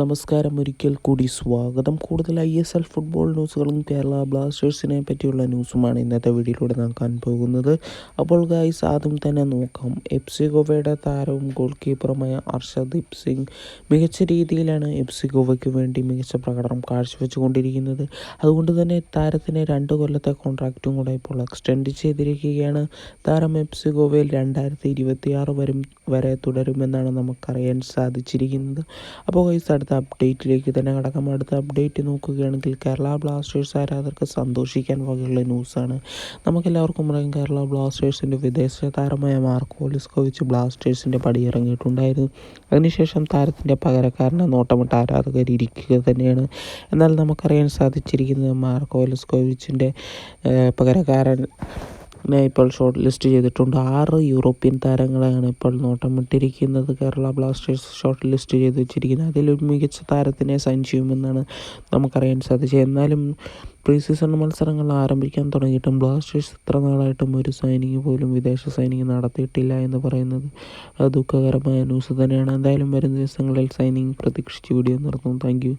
നമസ്കാരം. ഒരിക്കൽ കൂടി സ്വാഗതം. കൂടുതൽ ഐ എസ് എൽ ഫുട്ബോൾ ന്യൂസുകളും കേരള ബ്ലാസ്റ്റേഴ്സിനെ പറ്റിയുള്ള ന്യൂസുമാണ് ഇന്നത്തെ വീഡിയോയിലൂടെ നോക്കാൻ പോകുന്നത്. അപ്പോൾ ഗായ്സ് ആദ്യം തന്നെ നോക്കാം. എഫ് സി ഗോവയുടെ താരവും ഗോൾ കീപ്പറുമായ അർഷദീപ് സിംഗ് മികച്ച രീതിയിലാണ് എഫ് സി ഗോവയ്ക്ക് വേണ്ടി മികച്ച പ്രകടനം കാഴ്ചവെച്ചുകൊണ്ടിരിക്കുന്നത്. അതുകൊണ്ട് തന്നെ താരത്തിന് രണ്ട് കൊല്ലത്തെ കോൺട്രാക്റ്റും കൂടെ ഇപ്പോൾ എക്സ്റ്റെൻഡ് ചെയ്തിരിക്കുകയാണ്. താരം എഫ് സി ഗോവയിൽ രണ്ടായിരത്തി ഇരുപത്തിയാറ് വരും വരെ തുടരുമെന്നാണ് നമുക്കറിയാൻ സാധിച്ചിരിക്കുന്നത്. അപ്പോൾ ഗൈസ് അടുത്ത അപ്ഡേറ്റിലേക്ക് തന്നെ കടക്കാം. അടുത്ത അപ്ഡേറ്റ് നോക്കുകയാണെങ്കിൽ കേരള ബ്ലാസ്റ്റേഴ്സ് ആരാധകർക്ക് സന്തോഷിക്കാൻ വകയുള്ള ന്യൂസാണ് നമുക്കെല്ലാവർക്കും അറിയാം കേരള ബ്ലാസ്റ്റേഴ്സിന്റെ വിദേശ താരമായ മാർക്കോ ലിസ്കോവിച്ച് ബ്ലാസ്റ്റേഴ്സിന്റെ പടിയിറങ്ങിയിട്ടുണ്ടായിരുന്നു. അതിനുശേഷം താരത്തിന്റെ പകരക്കാരനെ നോട്ടമിട്ട് ആരാധകർ ഇരിക്കുക തന്നെയാണ്. എന്നാൽ നമുക്കറിയാൻ സാധിച്ചിരിക്കുന്നത് മാർക്കോ ലിസ്കോവിച്ചിന്റെ പകരക്കാരൻ ഇപ്പോൾ ഷോർട്ട് ലിസ്റ്റ് ചെയ്തിട്ടുണ്ട്. ആറ് യൂറോപ്യൻ താരങ്ങളെയാണ് ഇപ്പോൾ നോട്ടമിട്ടിരിക്കുന്നത്. കേരള ബ്ലാസ്റ്റേഴ്സ് ഷോർട്ട് ലിസ്റ്റ് ചെയ്ത് വെച്ചിരിക്കുന്നത്. അതിലൊരു മികച്ച താരത്തിനെ സൈൻ ചെയ്യുമെന്നാണ് നമുക്കറിയാൻ സാധിച്ചത്. എന്നാലും പ്രീ സീസൺ മത്സരങ്ങൾ ആരംഭിക്കാൻ തുടങ്ങിയിട്ടും ബ്ലാസ്റ്റേഴ്സ് ഇത്ര നാളായിട്ടും ഒരു സൈനിങ് പോലും വിദേശ സൈനിങ് നടത്തിയിട്ടില്ല എന്ന് പറയുന്നത് ദുഃഖകരമായ ന്യൂസ് തന്നെയാണ്. എന്തായാലും വരും ദിവസങ്ങളിൽ സൈനിങ് പ്രതീക്ഷിച്ച് വീഡിയോ നിർത്തുന്നു. താങ്ക്